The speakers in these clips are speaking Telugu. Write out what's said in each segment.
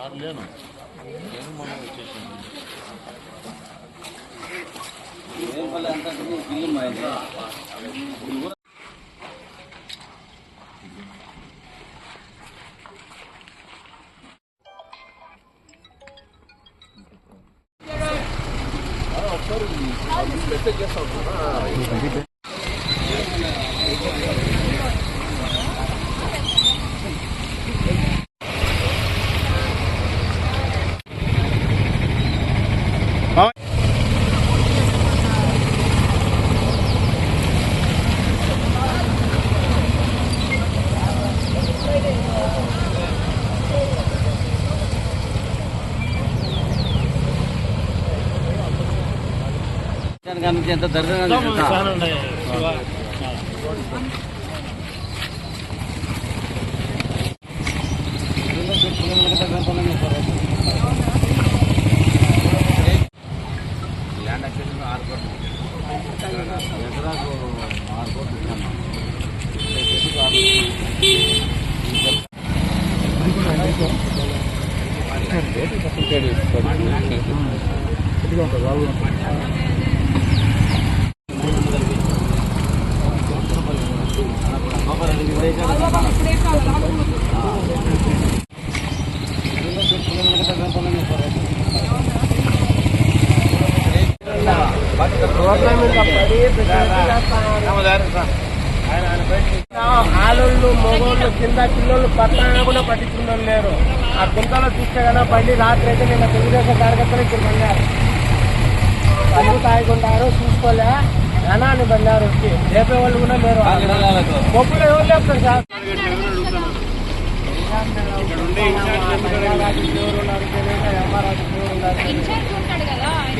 ఆరు లేను. నేను మనం వచ్చేసాను ఏం పల్లె అంతా బిల్లు మా 好美女这个手镯 నుంచి ఎంత దరిద్రంగా ల్యాండ్ అక్విజిషన్ ఆరు కోట్లు. ఎకరాకు కోట్లు. ఆరు ఆలోళ్ళు మగోళ్ళు కింద పిల్లలు పట్టణ కూడా పట్టించుకున్న లేరు. ఆ గుంతలో చూస్తే కదా బండి రాత్రి అయితే నిన్న తెలుగుదేశం కార్యకర్తలు ఇక్కడ బండారు పళ్ళు తాగుకుంటారు చూసుకోలే. జనాన్ని బండారు వచ్చి. రేపే వాళ్ళు కూడా లేరు. మొప్పులు ఎవరు లేపుతారు సార్? ఎవరు ఉన్నారు? ఇన్ఛార్జ్ పార్టీ ఇచ్చేస్తాను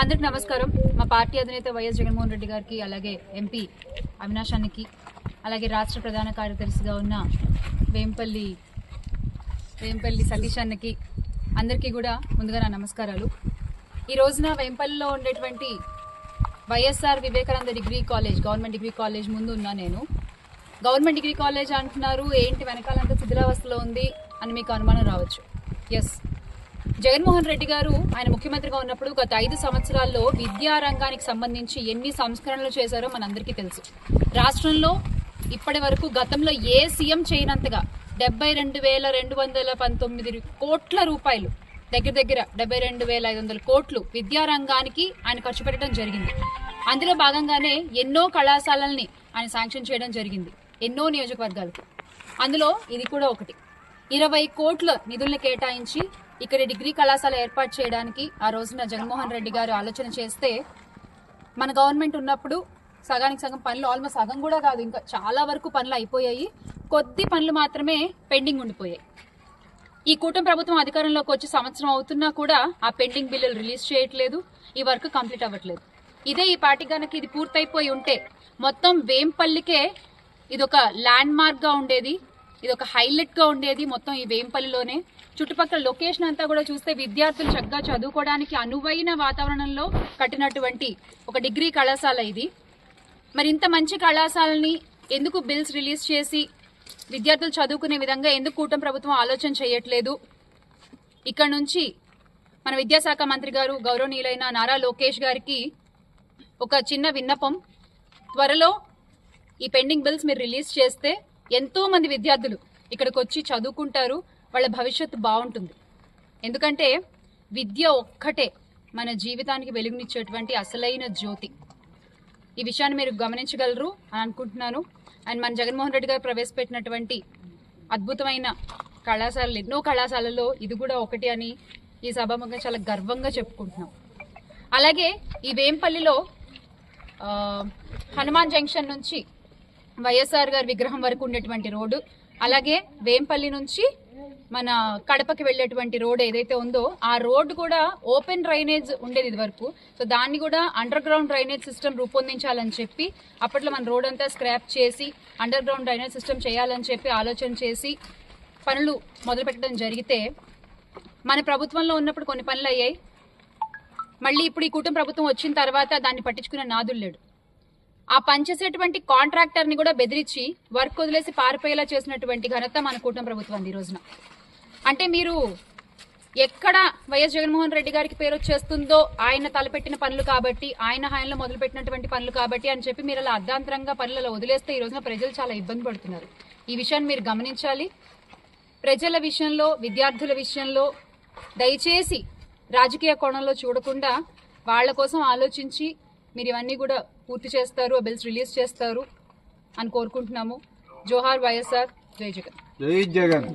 అందరికి నమస్కారం. మా పార్టీ అధినేత వైఎస్ జగన్మోహన్ రెడ్డి గారికి అలాగే ఎంపీ అవినాశానికి అలాగే రాష్ట్ర ప్రధాన కార్యదర్శిగా ఉన్న వేంపల్లి వేంపల్లి సతీష్ అన్నకి అందరికీ కూడా ముందుగా నా నమస్కారాలు. ఈ రోజున వేంపల్లిలో ఉండేటువంటి YSR Vivekananda degree college government degree college ముందు ఉన్నా నేను. గవర్నమెంట్ డిగ్రీ కాలేజ్ అంటున్నారు ఏంటి వెనకాలంతా శిథిలావస్థలో ఉంది అని మీకు అనుమానం రావచ్చు. ఎస్ జగన్మోహన్ రెడ్డి గారు ఆయన ముఖ్యమంత్రిగా ఉన్నప్పుడు గత ఐదు సంవత్సరాల్లో విద్యా రంగానికి సంబంధించి ఎన్ని సంస్కరణలు చేశారో మనందరికీ తెలుసు. రాష్ట్రంలో ఇప్పటి వరకు గతంలో ఏ సీఎం చేయనంతగా డెబ్బై రెండు వేల రెండు వందల పంతొమ్మిది కోట్ల రూపాయలు దగ్గర దగ్గర డెబ్బై రెండు వేల ఐదు వందల కోట్లు విద్యా రంగానికి ఆయన ఖర్చు పెట్టడం జరిగింది. అందులో భాగంగానే ఎన్నో కళాశాలల్ని ఆయన శాంక్షన్ చేయడం జరిగింది. ఎన్నో నియోజకవర్గాలకు. అందులో ఇది కూడా ఒకటి. ఇరవై కోట్ల నిధుల్ని కేటాయించి ఇక్కడ డిగ్రీ కళాశాల ఏర్పాటు చేయడానికి ఆ రోజున జగన్మోహన్ రెడ్డి గారు ఆలోచన చేస్తే మన గవర్నమెంట్ ఉన్నప్పుడు సగానికి సగం పనులు ఆల్మోస్ట్ సగం కూడా కాదు ఇంకా చాలా వరకు పనులు అయిపోయాయి. కొద్ది పనులు మాత్రమే పెండింగ్ ఉండిపోయాయి. ఈ కూటమి ప్రభుత్వం అధికారంలోకి వచ్చి సంవత్సరం అవుతున్నా కూడా ఆ పెండింగ్ బిల్లులు రిలీజ్ చేయట్లేదు ఈ వర్క్ కంప్లీట్ అవ్వట్లేదు. ఇదే ఈ పార్టీ కనుక ఇది పూర్తయిపోయి ఉంటే మొత్తం వేంపల్లికే ఇది ఒక ల్యాండ్ మార్క్గా ఉండేది. ఇది ఒక హైలైట్గా ఉండేది మొత్తం ఈ వేంపల్లిలోనే. చుట్టుపక్కల లొకేషన్ అంతా కూడా చూస్తే విద్యార్థులు చక్కగా చదువుకోవడానికి అనువైన వాతావరణంలో కట్టినటువంటి ఒక డిగ్రీ కళాశాల ఇది. మరి ఇంత మంచి కళాశాలని ఎందుకు బిల్స్ రిలీజ్ చేసి విద్యార్థులు చదువుకునే విధంగా ఎందుకు కూటమి ప్రభుత్వం ఆలోచన చేయట్లేదు? ఇక్కడ నుంచి మన విద్యాశాఖ మంత్రి గారు గౌరవనీయులైన నారా లోకేష్ గారికి ఒక చిన్న విన్నపం. త్వరలో ఈ పెండింగ్ బిల్స్ మీరు రిలీజ్ చేస్తే ఎంతో మంది విద్యార్థులు ఇక్కడికి వచ్చి చదువుకుంటారు వాళ్ళ భవిష్యత్తు బాగుంటుంది. ఎందుకంటే విద్య ఒక్కటే మన జీవితానికి వెలుగునిచ్చేటువంటి అసలైన జ్యోతి. ఈ విషయాన్ని మీరు గమనించగలరు అని అనుకుంటున్నాను. అండ్ మన జగన్మోహన్ రెడ్డి గారు ప్రవేశపెట్టినటువంటి అద్భుతమైన కళాశాలలు ఎన్నో కళాశాలలో ఇది కూడా ఒకటి అని ఈ సభాముఖంగా చాలా గర్వంగా చెప్పుకుంటున్నాం. అలాగే ఈ వేంపల్లిలో హనుమాన్ జంక్షన్ నుంచి వైఎస్ఆర్ గారి విగ్రహం వరకు ఉండేటువంటి రోడ్డు. అలాగే వేంపల్లి నుంచి మన కడపకి వెళ్ళేటువంటి రోడ్ ఏదైతే ఉందో ఆ రోడ్ కూడా ఓపెన్ డ్రైనేజ్ ఉండేది ఇది వరకు సో దాన్ని కూడా అండర్ గ్రౌండ్ డ్రైనేజ్ సిస్టమ్ రూపొందించాలని చెప్పి అప్పట్లో మన రోడ్ అంతా స్క్రాప్ చేసి అండర్ గ్రౌండ్ డ్రైనేజ్ సిస్టమ్ చేయాలని చెప్పి ఆలోచన చేసి పనులు మొదలుపెట్టడం జరిగితే మన ప్రభుత్వంలో ఉన్నప్పుడు కొన్ని పనులు అయ్యాయి. మళ్ళీ ఇప్పుడు ఈ కుటుంబ ప్రభుత్వం వచ్చిన తర్వాత దాన్ని పట్టించుకునే నాదులు లేడు. ఆ పనిచేసేటువంటి కాంట్రాక్టర్ని కూడా బెదిరించి వర్క్ వదిలేసి పారిపోయేలా చేసినటువంటి ఘనత మన కూటమి ప్రభుత్వం ఈ రోజున. అంటే మీరు ఎక్కడ వైఎస్ జగన్మోహన్ రెడ్డి గారికి పేరు వచ్చేస్తుందో ఆయన తలపెట్టిన పనులు కాబట్టి ఆయన హాయంలో మొదలుపెట్టినటువంటి పనులు కాబట్టి అని చెప్పి మీరు అలా అర్ధాంతరంగా పనులలో వదిలేస్తే ఈ రోజున ప్రజలు చాలా ఇబ్బంది పడుతున్నారు. ఈ విషయాన్ని మీరు గమనించాలి. ప్రజల విషయంలో విద్యార్థుల విషయంలో దయచేసి రాజకీయ కోణంలో చూడకుండా వాళ్ళ కోసం ఆలోచించి మీరు ఇవన్నీ కూడా పూర్తి చేస్తారు ఆ బిల్స్ రిలీజ్ చేస్తారు అని కోరుకుంటున్నాము. జోహార్ వైఎస్ఆర్ జై జగన్. జై జగన్.